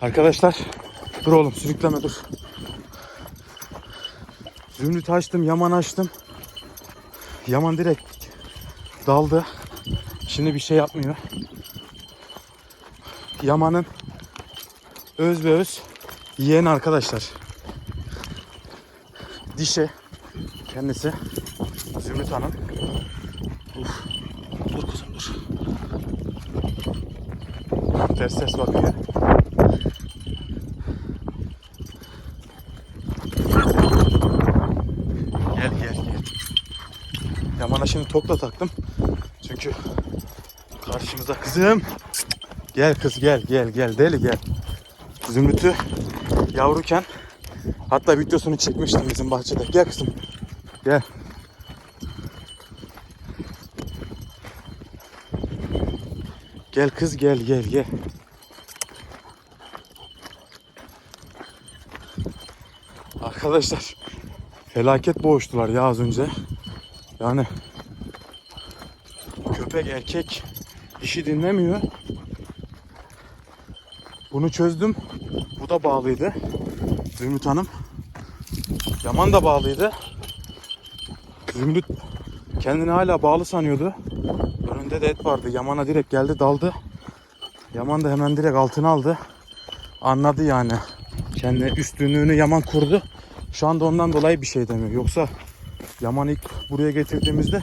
Arkadaşlar dur oğlum sürükleme dur. Zümrüt açtım, yaman açtım. Yaman direkt daldı. Şimdi bir şey yapmıyor. Yaman'ın öz ve öz yeğen arkadaşlar. Dişe kendisi Zümrüt Hanım. Uf. Dur kızım dur. Ters ters bakıyor. Gel gel gel. Yaman'a şimdi tokla taktım. Çünkü karşımıza kızım. Gel kız gel gel gel deli gel. Zümrüt'ü yavruken hatta videosunu çekmiştim bizim bahçede. Gel kızım. Gel. Gel kız gel gel gel. Arkadaşlar felaket boğuştular ya az önce. Yani köpek erkek dişi dinlemiyor. Bunu çözdüm. Bu da bağlıydı. Zümrüt Hanım. Yaman da bağlıydı. Zümrüt kendini hala bağlı sanıyordu. Önünde de et vardı. Yaman'a direkt geldi daldı. Yaman da hemen direkt altına aldı. Anladı yani. Kendi üstünlüğünü Yaman kurdu. Şu anda ondan dolayı bir şey demiyor. Yoksa Yaman ilk buraya getirdiğimizde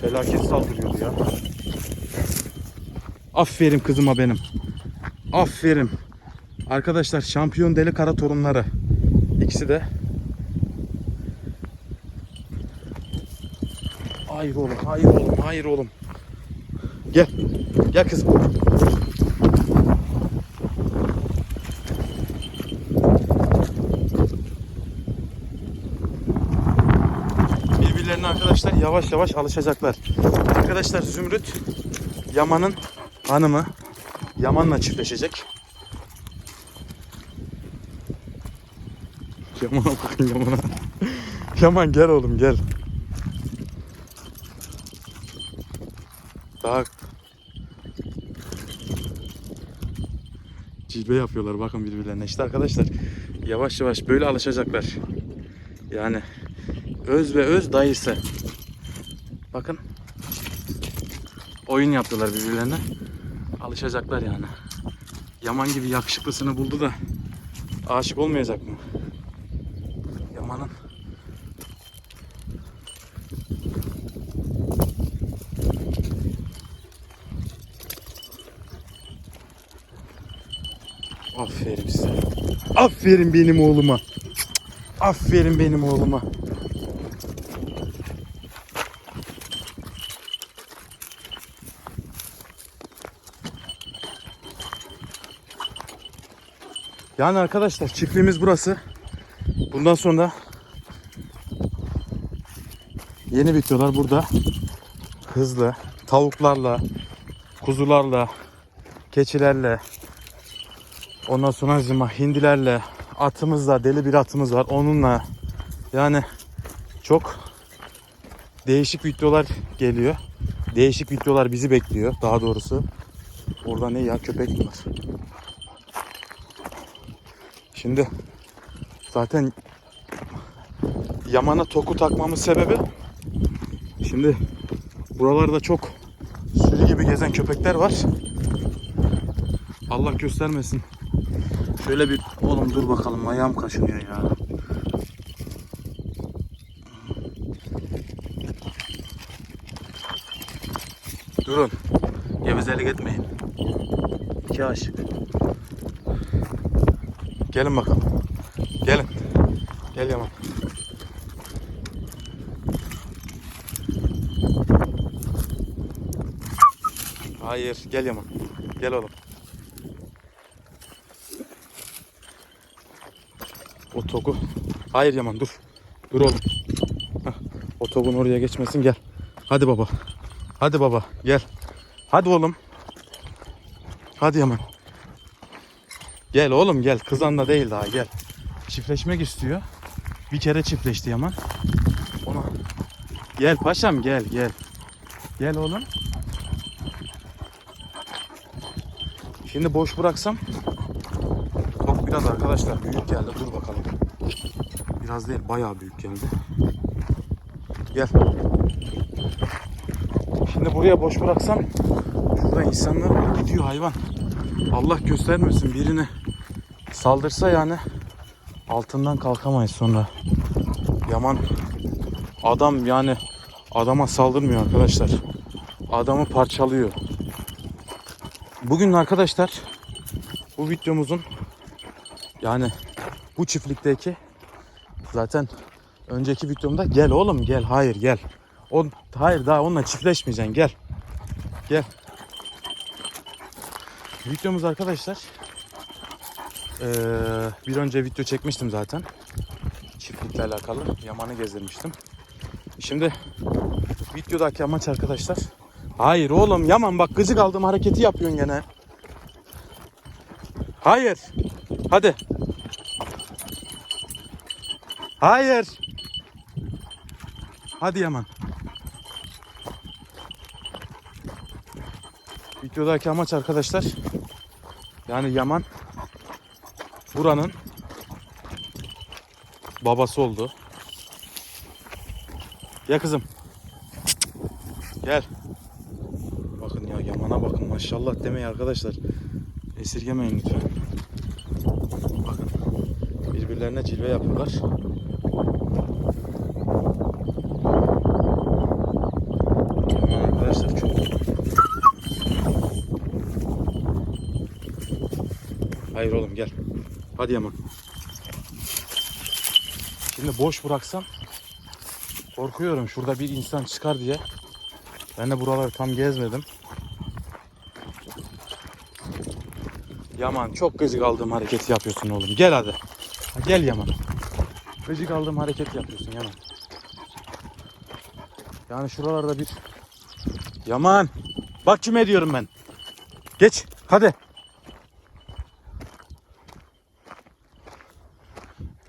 felaket saldırıyordu ya. Aferin kızıma benim. Aferin. Arkadaşlar şampiyon deli kara torunları. İkisi de. Hayır oğlum, hayır oğlum, hayır oğlum. Gel. Gel kızım. Birbirlerine arkadaşlar yavaş yavaş alışacaklar. Arkadaşlar Zümrüt Yaman'ın hanımı Yaman'la çiftleşecek. Yaman'a bakın Yaman'a. Yaman gel oğlum gel. Daha cilve yapıyorlar bakın birbirlerine. İşte arkadaşlar yavaş yavaş böyle alışacaklar. Yani öz ve öz dayısı. Bakın oyun yaptılar birbirlerine. Alışacaklar yani. Yaman gibi yakışıklısını buldu da aşık olmayacak mı? Yaman'ın Aferin size. Aferin benim oğluma. Aferin benim oğluma. Yani arkadaşlar çiftliğimiz burası. Bundan sonra yeni videolar burada. Hızlı tavuklarla, kuzularla, keçilerle, ondan sonra zima hindilerle, atımızla, deli bir atımız var. Onunla yani çok değişik videolar geliyor. Değişik videolar bizi bekliyor daha doğrusu. Orada ne ya köpek mi var? Şimdi zaten Yaman'a toku takmamın sebebi şimdi buralarda çok sürü gibi gezen köpekler var. Allah göstermesin. Şöyle bir oğlum dur bakalım ayağım kaşınıyor ya. Durun. Gevezelik etmeyin. İki aşık. Gelin bakalım. Gelin. Gel Yaman. Hayır. Gel Yaman. Gel oğlum. O toku. Hayır Yaman dur. Dur oğlum. Hah, O oraya geçmesin gel. Hadi baba. Hadi baba gel. Hadi oğlum. Hadi Yaman. Gel oğlum gel. Kızanla değil daha gel. Çiftleşmek istiyor. Bir kere çiftleşti Yaman. Ona. Gel paşam gel gel. Gel oğlum. Şimdi boş bıraksam Bu biraz arkadaşlar büyük geldi. Dur bakalım. Biraz değil bayağı büyük geldi. Gel. Şimdi buraya boş bıraksam şurada insanlar. Gidiyor hayvan. Allah göstermesin birini saldırsa yani altından kalkamayız sonra. Yaman adam yani adama saldırmıyor arkadaşlar. Adamı parçalıyor. Bugün arkadaşlar bu videomuzun yani bu çiftlikteki zaten önceki videomda gel oğlum gel hayır gel. O hayır daha onunla çiftleşmeyeceksin gel. Gel. Videomuz arkadaşlar eee, bir önce video çekmiştim zaten. Çiftlikle alakalı Yaman'ı gezdirmiştim. Şimdi videodaki amaç arkadaşlar. Hayır oğlum Yaman bak gıcık aldığım hareketi yapıyorsun gene. Hayır. Hadi. Hayır. Hadi Yaman. Videodaki amaç arkadaşlar. Yani Yaman buranın babası oldu. Ya kızım. Gel. Bakın ya Yaman'a bakın maşallah demeyin arkadaşlar. Esirgemeyin lütfen. Bakın. Birbirlerine cilve yapıyorlar. Hayır oğlum gel. Hadi Yaman. Şimdi boş bıraksam korkuyorum şurada bir insan çıkar diye. Ben de buraları tam gezmedim. Yaman çok gıcık aldığım hareketi yapıyorsun oğlum. Gel hadi. Ha, gel Yaman. Gıcık aldığım hareket yapıyorsun Yaman. Yani şuralarda bir Yaman. Bak kime diyorum ben. Geç. Hadi.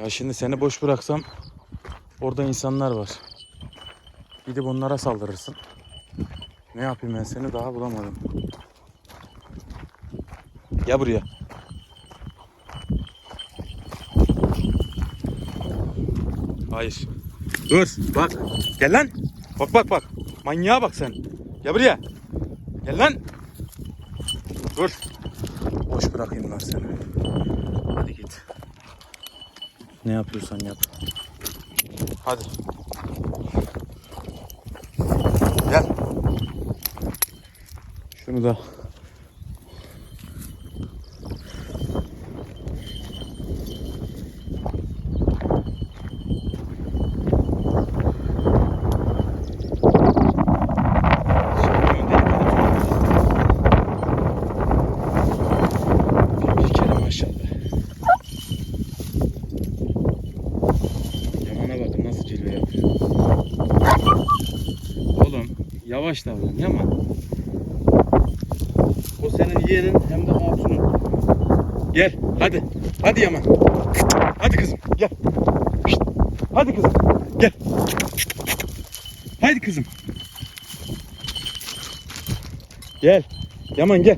Ya şimdi seni boş bıraksam orada insanlar var. Gidip onlara saldırırsın. Ne yapayım ben seni daha bulamadım. Gel buraya. Hayır. Dur bak. Gel lan. Bak bak bak. Manyağa bak sen. Gel buraya. Gel lan. Dur. Boş bırakayım lan seni. Hadi git. Ne yapıyorsan yap. Hadi. Gel. Şunu da Bir kere maşallah. Yaman'a bakın nasıl cilve yapıyor. Oğlum yavaş davran Yaman. O senin yeğenin hem de hatunun. Gel hadi. Hadi Yaman. Hadi kızım gel. Hadi kızım gel. Hadi kızım. Gel. Yaman gel.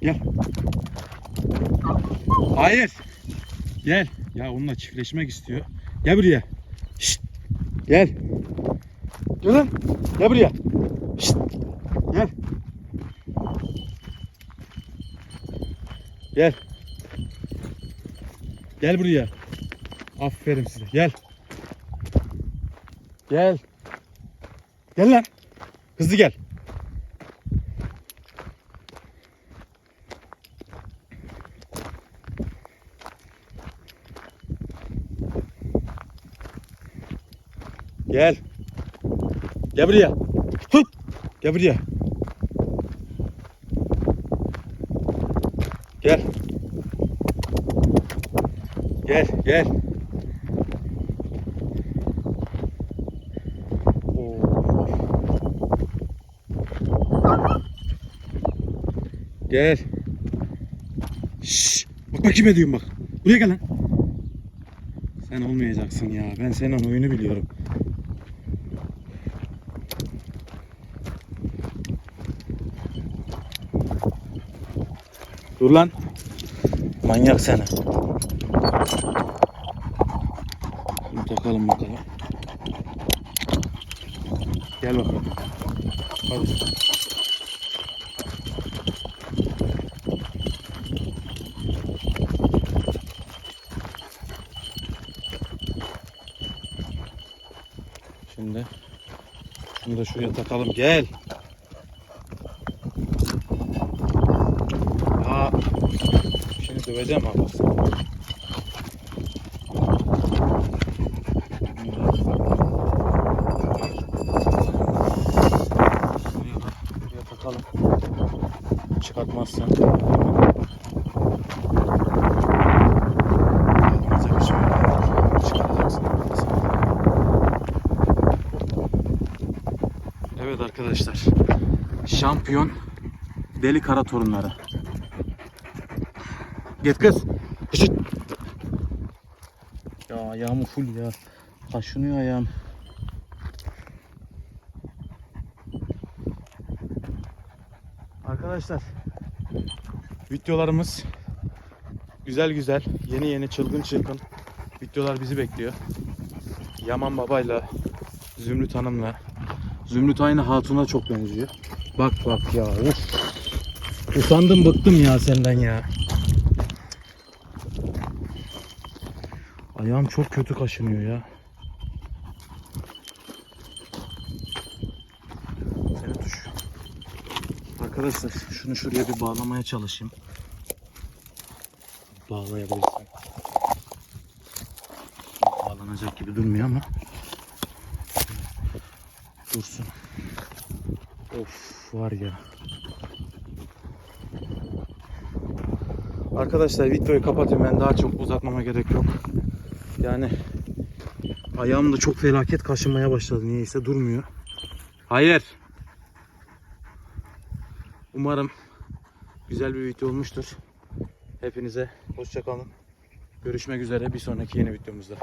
Gel. Hayır. Gel. Ya onunla çiftleşmek istiyor. Gel buraya. Şşt. Gel. Gel lan. Gel buraya. Şşt. Gel. Gel. Gel buraya. Aferin size. Gel. Gel. Gel lan. Hızlı gel. Gel. Gel buraya. Hıp. Gel buraya. Gel. Gel, gel. Gel. Şşş. Bak bak kime diyorum bak. Buraya gel lan. Sen olmayacaksın ya. Ben senin oyunu biliyorum. Dur. Lan. Manyak seni. Şimdi takalım bakalım. Gel bakalım. Hadi. Şimdi şunu da şuraya takalım. Gel. Aa, şimdi döveceğim. Şuraya, da- şuraya takalım. Çıkartmazsan. Evet arkadaşlar. Şampiyon deli kara torunları. Git kız. Hışıt. Ya ayağımı full ya. Kaşınıyor ayağım. Arkadaşlar videolarımız güzel güzel yeni yeni çılgın çılgın videolar bizi bekliyor. Yaman babayla Zümrüt Hanım'la Zümrüt aynı Hatun'a çok benziyor. Bak bak ya. Uf. Usandım bıktım ya senden ya. Ayağım çok kötü kaşınıyor ya. Seni tuş. Arkadaşlar şunu şuraya bir bağlamaya çalışayım. Bağlayabilirsem. Bağlanacak gibi durmuyor ama. Dursun. Of var ya. Arkadaşlar videoyu kapatayım ben daha çok uzatmama gerek yok. Yani ayağım da çok felaket kaşınmaya başladı niyeyse durmuyor. Hayır. Umarım güzel bir video olmuştur. Hepinize hoşçakalın. Görüşmek üzere bir sonraki yeni videomuzda.